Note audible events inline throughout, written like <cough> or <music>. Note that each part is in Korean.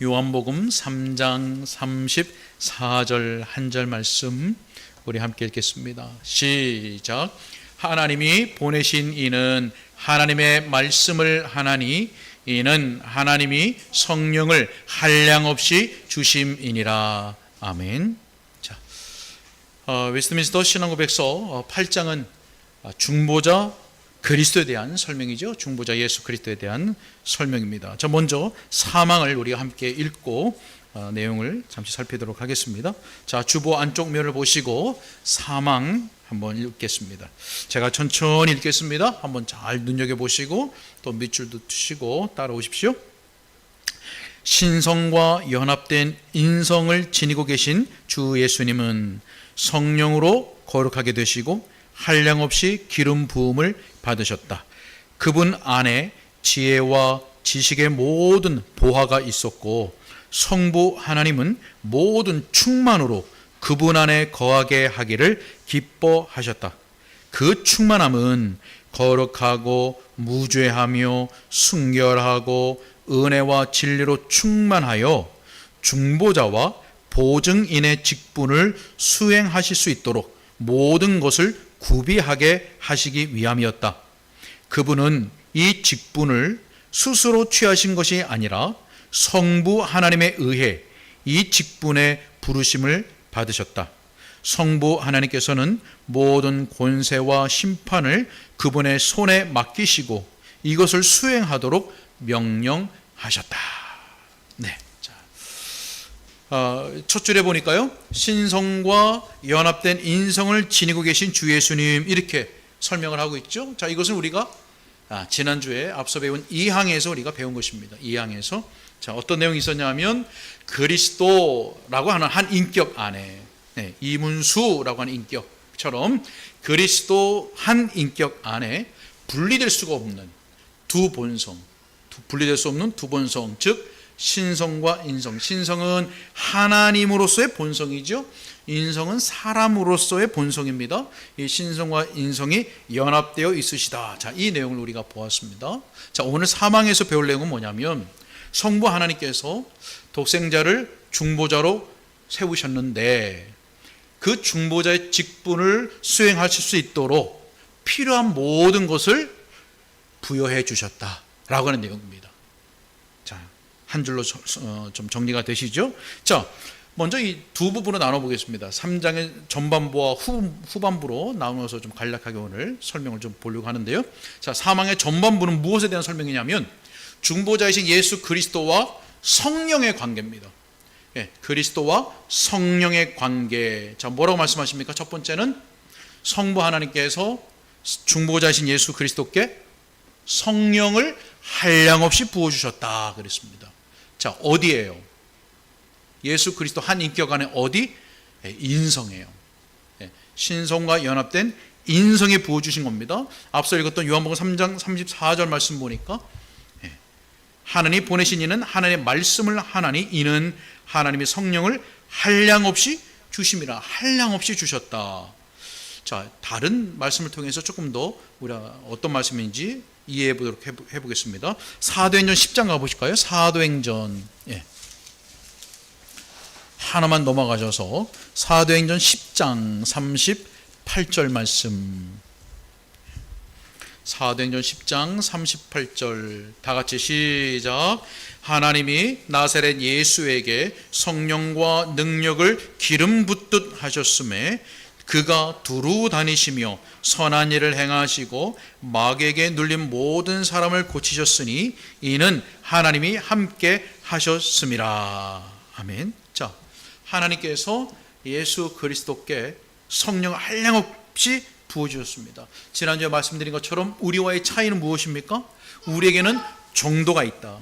요한복음 3장 34절 한 절 말씀 우리 함께 읽겠습니다. 시작. 하나님이 보내신 이는 하나님의 말씀을 하나니 이는 하나님이 성령을 한량 없이 주심이니라. 아멘. 자, 어, 웨스트민스터 신앙고백서 어, 8장은 중보자 그리스도에 대한 설명이죠. 중보자 예수 그리스도에 대한 설명입니다. 자, 먼저 사망을 우리가 함께 읽고 어, 내용을 잠시 살피도록 하겠습니다. 자, 주보 안쪽 면을 보시고 사망 한번 읽겠습니다. 제가 천천히 읽겠습니다. 한번 잘 눈여겨 보시고 또 밑줄도 트시고 따라오십시오. 신성과 연합된 인성을 지니고 계신 주 예수님은 성령으로 거룩하게 되시고 한량 없이 기름 부음을 받으셨다. 그분 안에 지혜와 지식의 모든 보화가 있었고 성부 하나님은 모든 충만으로 그분 안에 거하게 하기를 기뻐하셨다. 그 충만함은 거룩하고 무죄하며 순결하고 은혜와 진리로 충만하여 중보자와 보증인의 직분을 수행하실 수 있도록 모든 것을 구비하게 하시기 위함이었다. 그분은 이 직분을 스스로 취하신 것이 아니라 성부 하나님에 의해 이 직분의 부르심을 받으셨다. 성부 하나님께서는 모든 권세와 심판을 그분의 손에 맡기시고 이것을 수행하도록 명령하셨다. 네. 자, 어, 첫 줄에 보니까요. 신성과 연합된 인성을 지니고 계신 주 예수님 이렇게 설명을 하고 있죠. 자, 이것은 우리가 아, 지난주에 앞서 배운 2항에서 우리가 배운 것입니다. 2항에서. 자, 어떤 내용이 있었냐면 그리스도라고 하는 한 인격 안에 네, 이문수라고 하는 인격처럼 그리스도 한 인격 안에 분리될 수가 없는 두 본성, 두, 분리될 수 없는 두 본성, 즉 신성과 인성. 신성은 하나님으로서의 본성이죠. 인성은 사람으로서의 본성입니다. 이 신성과 인성이 연합되어 있으시다. 자, 이 내용을 우리가 보았습니다. 자, 오늘 사망에서 배울 내용은 뭐냐면 성부 하나님께서 독생자를 중보자로 세우셨는데 그 중보자의 직분을 수행하실 수 있도록 필요한 모든 것을 부여해 주셨다라고 하는 내용입니다. 자, 한 줄로 어, 좀 정리가 되시죠? 자, 먼저 이 두 부분으로 나눠 보겠습니다. 3장의 전반부와 후, 후반부로 나누어서 좀 간략하게 오늘 설명을 좀 보려고 하는데요. 자, 사망의 전반부는 무엇에 대한 설명이냐면 중보자이신 예수 그리스도와 성령의 관계입니다. 예, 그리스도와 성령의 관계. 자, 뭐라고 말씀하십니까? 첫 번째는 성부 하나님께서 중보자이신 예수 그리스도께 성령을 한량없이 부어주셨다. 그랬습니다. 자, 어디에요? 예수 그리스도 한 인격 안에 어디? 예, 인성이에요. 예, 신성과 연합된 인성에 부어 주신 겁니다. 앞서 읽었던 요한복음 3장 34절 말씀 보니까 예, 하나님 보내신 이는 하나님의 말씀을 하나니 이는 하나님의 성령을 한량 없이 주심이라 한량 없이 주셨다. 자, 다른 말씀을 통해서 조금 더 우리가 어떤 말씀인지 이해해 보도록 해 보 겠습니다. 사도행전 10장 가 보실까요? 사도행전. 예. 하나만 넘어가셔서 사도행전 10장 38절 말씀. 사도행전 10장 38절 다 같이 시작. 하나님이 나사렛 예수에게 성령과 능력을 기름 붓듯 하셨음에 그가 두루 다니시며 선한 일을 행하시고 마귀에게 눌린 모든 사람을 고치셨으니 이는 하나님이 함께 하셨음이라. 아멘. 자, 하나님께서 예수 그리스도께 성령 한량 없이 부어주셨습니다. 지난주에 말씀드린 것처럼 우리와의 차이는 무엇입니까? 우리에게는 정도가 있다.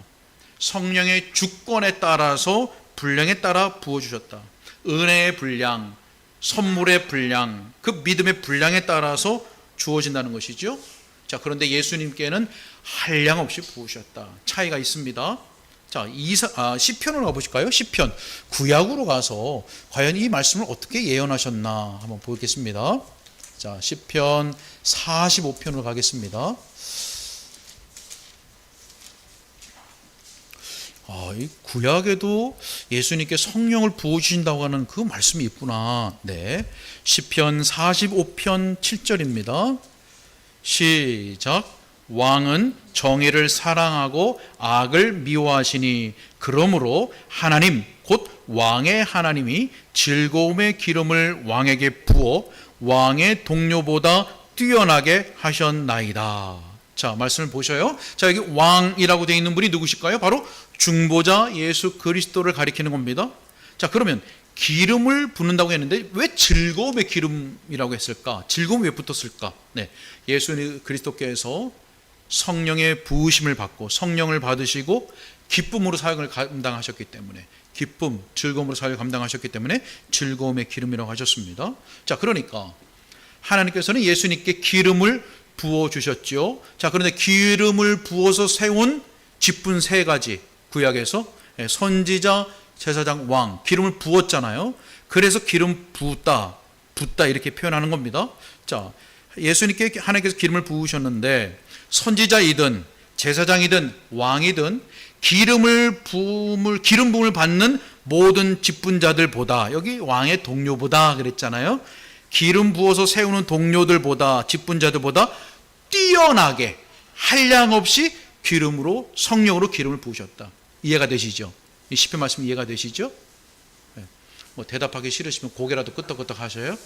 성령의 주권에 따라서 분량에 따라 부어주셨다. 은혜의 분량, 선물의 분량, 그 믿음의 분량에 따라서 주어진다는 것이죠. 자, 그런데 예수님께는 한량 없이 부으셨다. 차이가 있습니다. 자, 이사, 아, 시편으로 가보실까요? 시편. 구약으로 가서 과연 이 말씀을 어떻게 예언하셨나 한번 보겠습니다. 자, 시편 45편으로 가겠습니다. 아, 이 구약에도 예수님께 성령을 부어 주신다고 하는 그 말씀이 있구나. 네. 시편 45편 7절입니다. 시작. 왕은 정의를 사랑하고 악을 미워하시니 그러므로 하나님 곧 왕의 하나님이 즐거움의 기름을 왕에게 부어 왕의 동료보다 뛰어나게 하셨나이다. 자, 말씀을 보셔요. 자, 여기 왕이라고 되어 있는 분이 누구실까요? 바로 중보자 예수 그리스도를 가리키는 겁니다. 자, 그러면 기름을 붓는다고 했는데 왜 즐거움의 기름이라고 했을까? 즐거움이 왜 붙었을까? 네. 예수 그리스도께서 성령의 부으심을 받고 성령을 받으시고 기쁨으로 사역을 감당하셨기 때문에 기쁨, 즐거움으로 사역을 감당하셨기 때문에 즐거움의 기름이라고 하셨습니다. 자, 그러니까 하나님께서는 예수님께 기름을 부어 주셨죠. 자, 그런데 기름을 부어서 세운 직분 세 가지 구약에서 예, 선지자, 제사장, 왕 기름을 부었잖아요. 그래서 기름 부었다, 붓다 이렇게 표현하는 겁니다. 자, 예수님께 하나님께서 기름을 부으셨는데 선지자이든 제사장이든 왕이든 기름을 부음을 기름 부음을 받는 모든 직분자들보다 여기 왕의 동료보다 그랬잖아요. 기름 부어서 세우는 동료들보다 직분자들보다 뛰어나게 한량 없이 기름으로 성령으로 기름을 부으셨다. 이해가 되시죠? 이 시편 말씀 이해가 되시죠? 네. 뭐 대답하기 싫으시면 고개라도 끄덕끄덕 하셔요.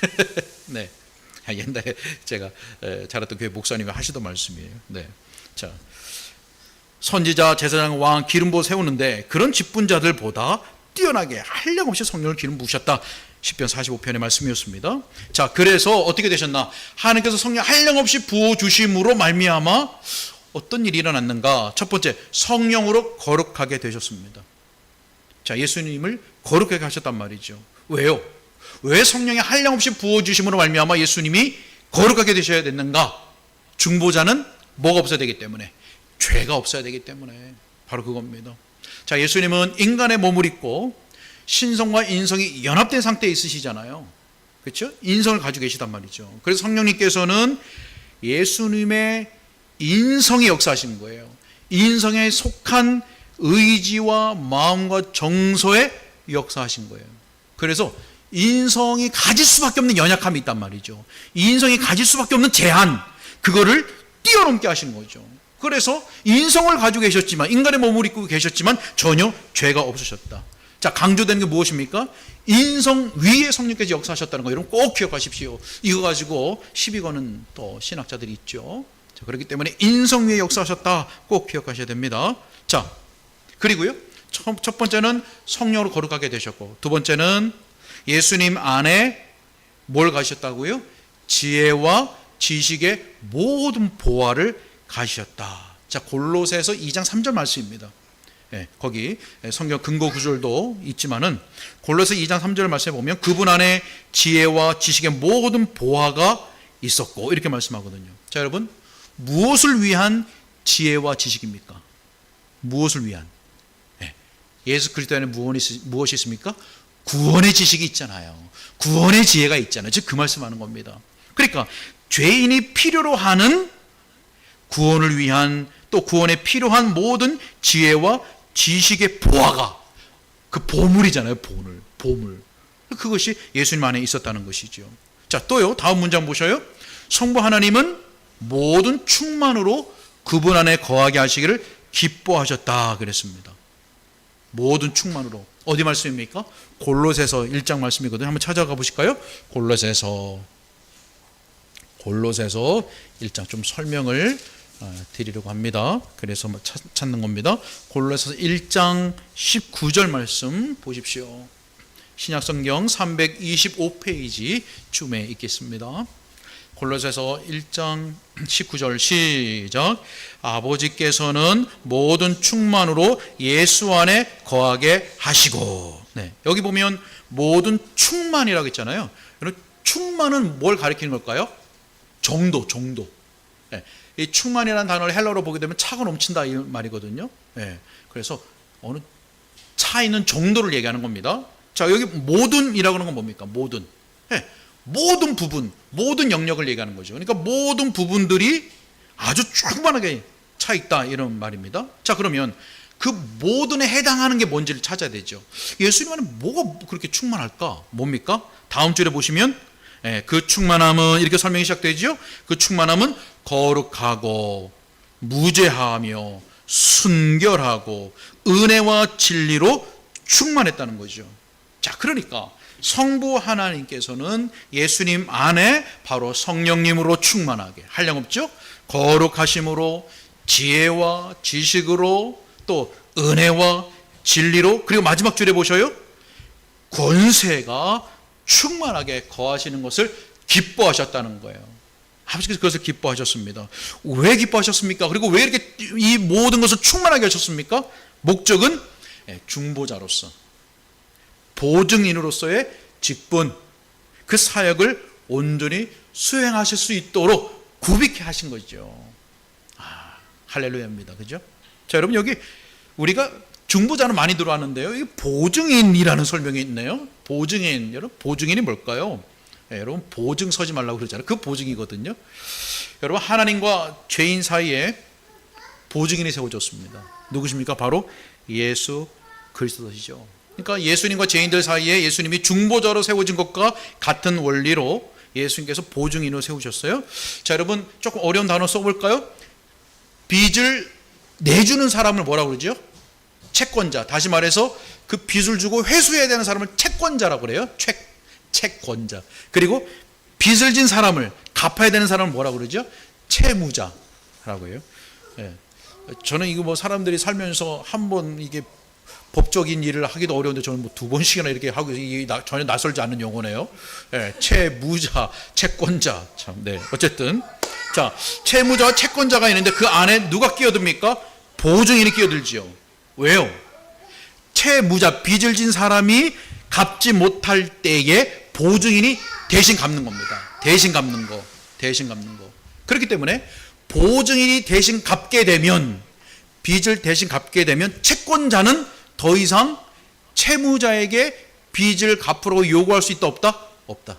<laughs> 네. 아, 옛날에 제가 자랐던 교회 목사님이 하시던 말씀이에요. 네. 자. 선지자, 제사장, 왕 기름 부어 세우는데 그런 직분자들보다 뛰어나게 한량없이 성령을 기름 부으셨다. 10편 45편의 말씀이었습니다. 자, 그래서 어떻게 되셨나? 하나님께서 성령 한량없이 부어 주심으로 말미암아 어떤 일이 일어났는가? 첫 번째, 성령으로 거룩하게 되셨습니다. 자, 예수님을 거룩하게 하셨단 말이죠. 왜요? 왜 성령이 한량없이 부어 주심으로 말미암아 예수님이 거룩하게 되셔야 됐는가? 중보자는 뭐가 없어야 되기 때문에 죄가 없어야 되기 때문에 바로 그겁니다. 자, 예수님은 인간의 몸을 입고 신성과 인성이 연합된 상태에 있으시잖아요. 그렇죠? 인성을 가지고 계시단 말이죠. 그래서 성령님께서는 예수님의 인성이 역사하시는 거예요. 인성에 속한 의지와 마음과 정서에 역사하신 거예요. 그래서 인성이 가질 수밖에 없는 연약함이 있단 말이죠. 인성이 가질 수밖에 없는 제한, 그거를 뛰어넘게 하시는 거죠. 그래서 인성을 가지고 계셨지만 인간의 몸을 입고 계셨지만 전혀 죄가 없으셨다. 자 강조되는 게 무엇입니까? 인성 위에 성령께서 역사하셨다는 거 여러분 꼭 기억하십시오. 이거 가지고 시비 거는 또 신학자들이 있죠. 자 그렇기 때문에 인성 위에 역사하셨다 꼭 기억하셔야 됩니다. 자 그리고요 첫, 첫 번째는 성령으로 거룩하게 되셨고 두 번째는 예수님 안에 뭘 가셨다고요? 지혜와 지식의 모든 보화를 가셨다. 자, 골로새서 2장 3절 말씀입니다. 예, 거기 성경 근거 구절도 있지만은 골로새 2장 3절 말씀에 보면 그분 안에 지혜와 지식의 모든 보화가 있었고 이렇게 말씀하거든요. 자, 여러분 무엇을 위한 지혜와 지식입니까? 무엇을 위한? 예, 예수 그리스도 안에 무엇이 있습니까? 구원의 지식이 있잖아요. 구원의 지혜가 있잖아요. 즉 그 말씀하는 겁니다. 그러니까 죄인이 필요로 하는 구원을 위한 또 구원에 필요한 모든 지혜와 지식의 보화가 그 보물이잖아요. 보물, 보물. 그것이 예수님 안에 있었다는 것이죠. 자, 또요. 다음 문장 보셔요. 성부 하나님은 모든 충만으로 그분 안에 거하게 하시기를 기뻐하셨다 그랬습니다. 모든 충만으로. 어디 말씀입니까? 골로새서 1장 말씀이거든요. 한번 찾아가 보실까요? 골로새서 골로새서 1장 좀 설명을 어, 드리려고 합니다. 그래서 뭐 찾는 겁니다. 골로새서 1장 19절 말씀 보십시오. 신약성경 325페이지 쯤에 있겠습니다. 골로새서 1장 19절 시작 아버지께서는 모든 충만으로 예수 안에 거하게 하시고 네, 여기 보면 모든 충만이라고 했잖아요. 충만은 뭘 가리키는 걸까요? 정도, 정도. 네, 이 충만이라는 단어를 헬러로 보게 되면 차가 넘친다 이 말이거든요. 네, 그래서 어느 차 있는 정도를 얘기하는 겁니다. 자 여기 모든이라고 하는 건 뭡니까? 모든. 네, 모든 부분, 모든 영역을 얘기하는 거죠. 그러니까 모든 부분들이 아주 충만하게 차 있다 이런 말입니다. 자 그러면 그 모든에 해당하는 게 뭔지를 찾아야 되죠. 예수님 안에 뭐가 그렇게 충만할까? 뭡니까? 다음 줄에 보시면 예, 그 충만함은 이렇게 설명이 시작되죠. 그 충만함은 거룩하고 무죄하며 순결하고 은혜와 진리로 충만했다는 거죠. 자, 그러니까 성부 하나님께서는 예수님 안에 바로 성령님으로 충만하게 한량없죠? 거룩하심으로 지혜와 지식으로 또 은혜와 진리로 그리고 마지막 줄에 보셔요. 권세가 충만하게 거하시는 것을 기뻐하셨다는 거예요. 아버지께서 그것을 기뻐하셨습니다. 왜 기뻐하셨습니까? 그리고 왜 이렇게 이 모든 것을 충만하게 하셨습니까? 목적은 예, 중보자로서 보증인으로서의 직분 그 사역을 온전히 수행하실 수 있도록 구비케 하신 거죠. 아, 할렐루야입니다. 그죠? 자, 여러분 여기 우리가 중보자는 많이 들어왔는데요. 이 보증인이라는 설명이 있네요. 보증인. 여러분 보증인이 뭘까요? 예, 여러분 보증 서지 말라고 그러잖아요. 그 보증이거든요. 여러분 하나님과 죄인 사이에 보증인이 세워졌습니다. 누구십니까? 바로 예수 그리스도시죠. 그러니까 예수님과 죄인들 사이에 예수님이 중보자로 세워진 것과 같은 원리로 예수님께서 보증인으로 세우셨어요. 자, 여러분 조금 어려운 단어 써볼까요? 빚을 내주는 사람을 뭐라고 그러죠? 채권자. 다시 말해서 그 빚을 주고 회수해야 되는 사람을 채권자라고 그래요. 채, 채권자. 그리고 빚을 진 사람을 갚아야 되는 사람을 뭐라고 그러죠? 채무자라고 해요. 예. 저는 이거 뭐 사람들이 살면서 한 번 이게 법적인 일을 하기도 어려운데 저는 뭐 두 번씩이나 이렇게 하고 전혀 낯설지 않는 용어네요. 예, 채무자, 채권자. 참, 네. 어쨌든 자, 채무자와 채권자가 있는데 그 안에 누가 끼어듭니까? 보증인이 끼어들지요. 왜요? 채무자, 빚을 진 사람이 갚지 못할 때에 보증인이 대신 갚는 겁니다. 대신 갚는 거. 대신 갚는 거. 그렇기 때문에 보증인이 대신 갚게 되면 빚을 대신 갚게 되면 채권자는 더 이상 채무자에게 빚을 갚으라고 요구할 수 있다 없다? 없다.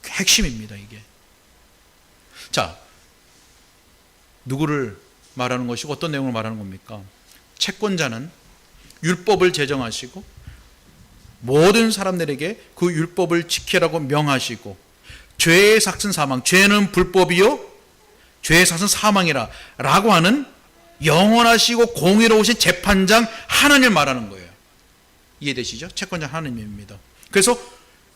그 핵심입니다, 이게. 자, 누구를 말하는 것이고 어떤 내용을 말하는 겁니까? 채권자는 율법을 제정하시고 모든 사람들에게 그 율법을 지키라고 명하시고 죄의 삭은 사망, 죄는 불법이요, 죄의 삭은 사망이라 라고 하는 영원하시고 공의로우신 재판장 하나님을 말하는 거예요. 이해되시죠? 채권자 하나님입니다. 그래서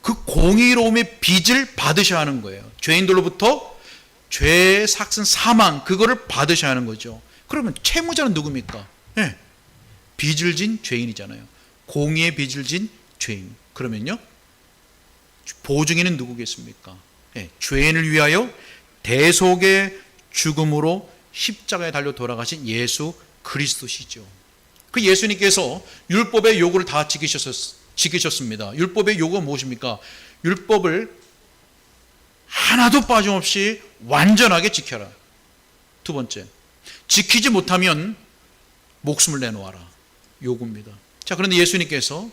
그 공의로움의 빚을 받으셔야 하는 거예요. 죄인들로부터 죄의 삭은 사망 그거를 받으셔야 하는 거죠. 그러면 채무자는 누굽니까? 예. 빚을 진 죄인이잖아요. 공의의 빚을 진 죄인. 그러면요. 보증인은 누구겠습니까? 예. 죄인을 위하여 대속의 죽음으로 십자가에 달려 돌아가신 예수 그리스도시죠. 그 예수님께서 율법의 요구를 다 지키셨, 지키셨습니다. 율법의 요구가 무엇입니까? 율법을 하나도 빠짐없이 완전하게 지켜라. 두 번째, 지키지 못하면 목숨을 내놓아라. 요구입니다. 자, 그런데 예수님께서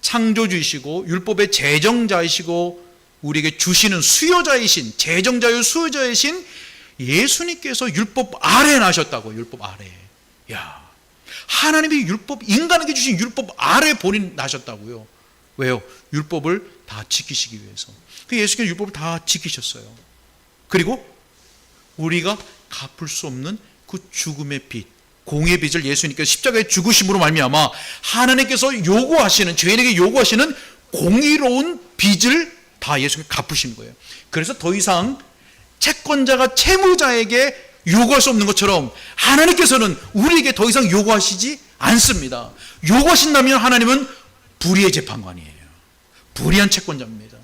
창조주이시고 율법의 제정자이시고 우리에게 주시는 수요자이신 제정자요 수요자이신 예수님께서 율법 아래 나셨다고 율법 아래. 야, 하나님이 율법 인간에게 주신 율법 아래 본인 나셨다고요. 왜요? 율법을 다 지키시기 위해서. 그 예수께서 율법을 다 지키셨어요. 그리고 우리가 갚을 수 없는 그 죽음의 빚, 공의 빚을 예수님께서 십자가에 죽으심으로 말미암아 하나님께서 요구하시는 죄인에게 요구하시는 공의로운 빚을 다 예수님께 갚으시는 거예요. 그래서 더 이상 채권자가 채무자에게 요구할 수 없는 것처럼 하나님께서는 우리에게 더 이상 요구하시지 않습니다. 요구하신다면 하나님은 불의의 재판관이에요. 불의한 채권자입니다.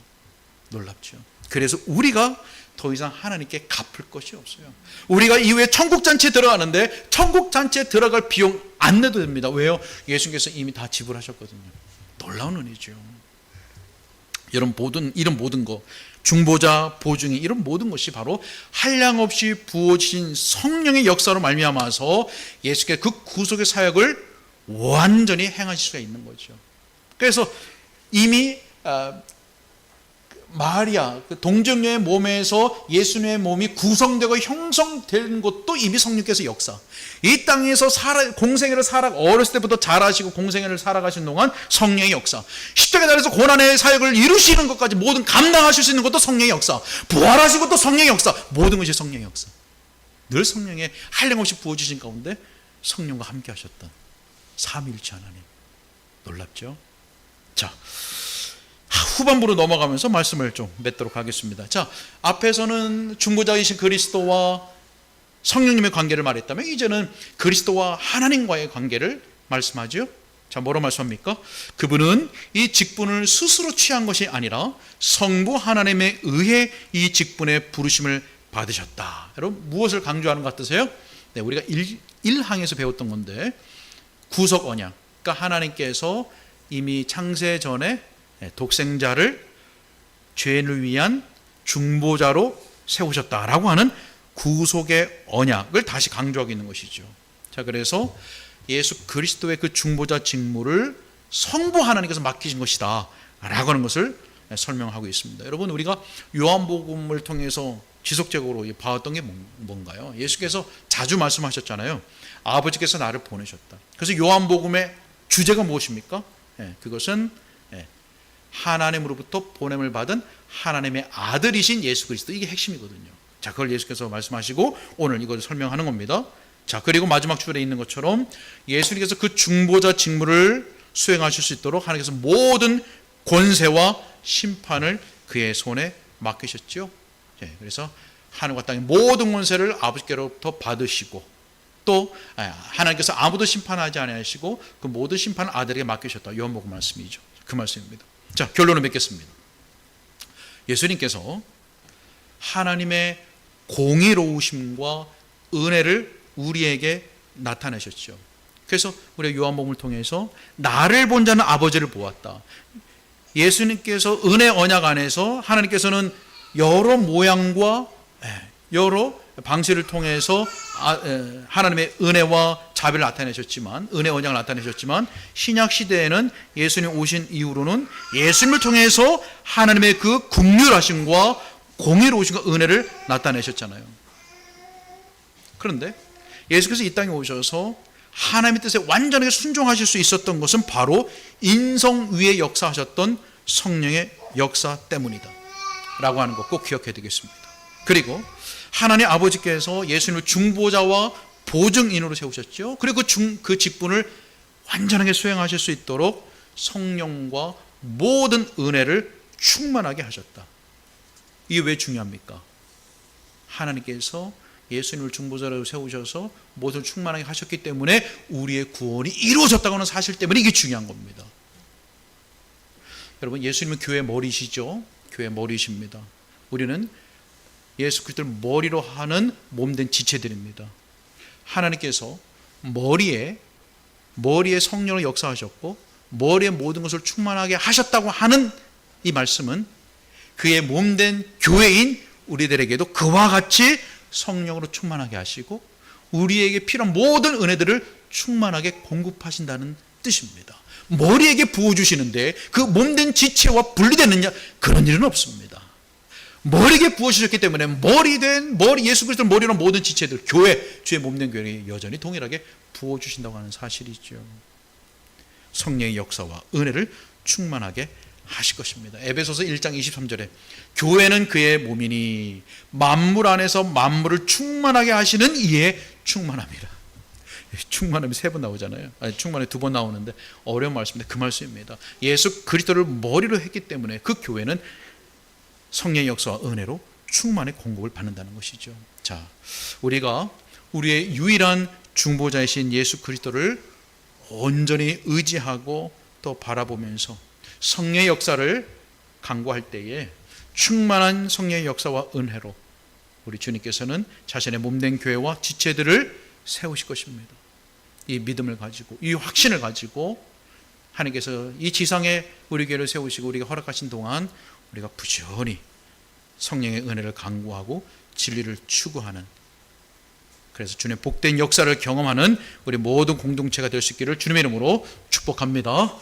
놀랍죠. 그래서 우리가 더 이상 하나님께 갚을 것이 없어요. 우리가 이후에 천국 잔치에 들어가는데 천국 잔치에 들어갈 비용 안 내도 됩니다. 왜요? 예수님께서 이미 다 지불하셨거든요. 놀라운 은혜죠. 이런 모든 이런 모든 거 중보자 보증이 이런 모든 것이 바로 한량 없이 부어진 성령의 역사로 말미암아서 예수께서 그 구속의 사역을 완전히 행하실 수가 있는 거죠. 그래서 이미 아, 마리아 그 동정녀의 몸에서 예수님의 몸이 구성되고 형성된 것도 이미 성령께서 역사. 이 땅에서 살아, 공생애를 살아 어렸을 때부터 잘하시고 공생애를 살아가신 동안 성령의 역사. 십자가 자리에서 고난의 사역을 이루시는 것까지 모든 감당하실 수 있는 것도 성령의 역사. 부활하신 것도 성령의 역사. 모든 것이 성령의 역사. 늘 성령의 한량없이 부어주신 가운데 성령과 함께 하셨던 삼일체 하나님. 놀랍죠? 자, 후반부로 넘어가면서 말씀을 좀 맺도록 하겠습니다. 자, 앞에서는 중보자이신 그리스도와 성령님의 관계를 말했다면 이제는 그리스도와 하나님과의 관계를 말씀하죠. 자, 뭐로 말씀합니까? 그분은 이 직분을 스스로 취한 것이 아니라 성부 하나님에 의해 이 직분의 부르심을 받으셨다. 여러분, 무엇을 강조하는 것 같으세요? 네, 우리가 1, 항에서 배웠던 건데, 구속 언약. 그러니까 하나님께서 이미 창세 전에 독생자를 죄를 위한 중보자로 세우셨다라고 하는 구속의 언약을 다시 강조하고 있는 것이죠. 자, 그래서 예수 그리스도의 그 중보자 직무를 성부 하나님께서 맡기신 것이다. 라고 하는 것을 설명하고 있습니다. 여러분, 우리가 요한복음을 통해서 지속적으로 봐왔던 게 뭔가요? 예수께서 자주 말씀하셨잖아요. 아버지께서 나를 보내셨다. 그래서 요한복음의 주제가 무엇입니까? 예, 그것은 예, 하나님으로부터 보냄을 받은 하나님의 아들이신 예수 그리스도 이게 핵심이거든요. 자, 그걸 예수께서 말씀하시고 오늘 이걸 설명하는 겁니다. 자, 그리고 마지막 줄에 있는 것처럼 예수님께서 그 중보자 직무를 수행하실 수 있도록 하나님께서 모든 권세와 심판을 그의 손에 맡기셨죠. 예, 그래서 하늘과 땅의 모든 권세를 아버지께로부터 받으시고 또 아, 하나님께서 아무도 심판하지 않으시고 그 모든 심판을 아들에게 맡기셨다. 요한복음 말씀이죠. 그 말씀입니다. 자, 결론을 맺겠습니다. 예수님께서 하나님의 공의로우심과 은혜를 우리에게 나타내셨죠. 그래서 우리 요한복음을 통해서 나를 본 자는 아버지를 보았다. 예수님께서 은혜 언약 안에서 하나님께서는 여러 모양과 예, 여러 방식을 통해서 아, 하나님의 은혜와 자비를 나타내셨지만 은혜 언약을 나타내셨지만 신약 시대에는 예수님 오신 이후로는 예수님을 통해서 하나님의 그 국률하심과 공의로우심과 은혜를 나타내셨잖아요. 그런데 예수께서 이 땅에 오셔서 하나님의 뜻에 완전하게 순종하실 수 있었던 것은 바로 인성 위에 역사하셨던 성령의 역사 때문이다. 라고 하는 것 꼭 기억해야 되겠습니다. 그리고 하나님 아버지께서 예수님을 중보자와 보증인으로 세우셨죠. 그리고 그, 중, 그 직분을 완전하게 수행하실 수 있도록 성령과 모든 은혜를 충만하게 하셨다. 이게 왜 중요합니까? 하나님께서 예수님을 중보자로 세우셔서 모든 충만하게 하셨기 때문에 우리의 구원이 이루어졌다고 하는 사실 때문에 이게 중요한 겁니다. 여러분 예수님은 교회 머리시죠? 교회 머리십니다. 우리는 예수 그리스도를 머리로 하는 몸된 지체들입니다. 하나님께서 머리에 머리에 성령을 역사하셨고 머리에 모든 것을 충만하게 하셨다고 하는 이 말씀은 그의 몸된 교회인 우리들에게도 그와 같이 성령으로 충만하게 하시고 우리에게 필요한 모든 은혜들을 충만하게 공급하신다는 뜻입니다. 머리에게 부어주시는데 그 몸된 지체와 분리되느냐? 그런 일은 없습니다. 머리에게 부어주셨기 때문에 머리된 머리 예수 그리스도 머리로 모든 지체들 교회 주의 몸된 교회에 여전히 동일하게 부어주신다고 하는 사실이죠. 성령의 역사와 은혜를 충만하게 하실 것입니다. 에베소서 1장 23절에 교회는 그의 몸이니 만물 안에서 만물을 충만하게 하시는 이에 충만합니다. 충만함이 세 번 나오잖아요. 아니, 충만이 두 번 나오는데 어려운 말씀인데 그 말씀입니다. 예수 그리스도를 머리로 했기 때문에 그 교회는 성령의 역사와 은혜로 충만의 공급을 받는다는 것이죠. 자, 우리가 우리의 유일한 중보자이신 예수 그리스도를 온전히 의지하고 또 바라보면서 성령의 역사를 강구할 때에 충만한 성령의 역사와 은혜로 우리 주님께서는 자신의 몸된 교회와 지체들을 세우실 것입니다. 이 믿음을 가지고 이 확신을 가지고 하나님께서 이 지상에 우리 교회를 세우시고 우리가 허락하신 동안 우리가 부지런히 성령의 은혜를 강구하고 진리를 추구하는 그래서 주님의 복된 역사를 경험하는 우리 모든 공동체가 될 수 있기를 주님의 이름으로 축복합니다.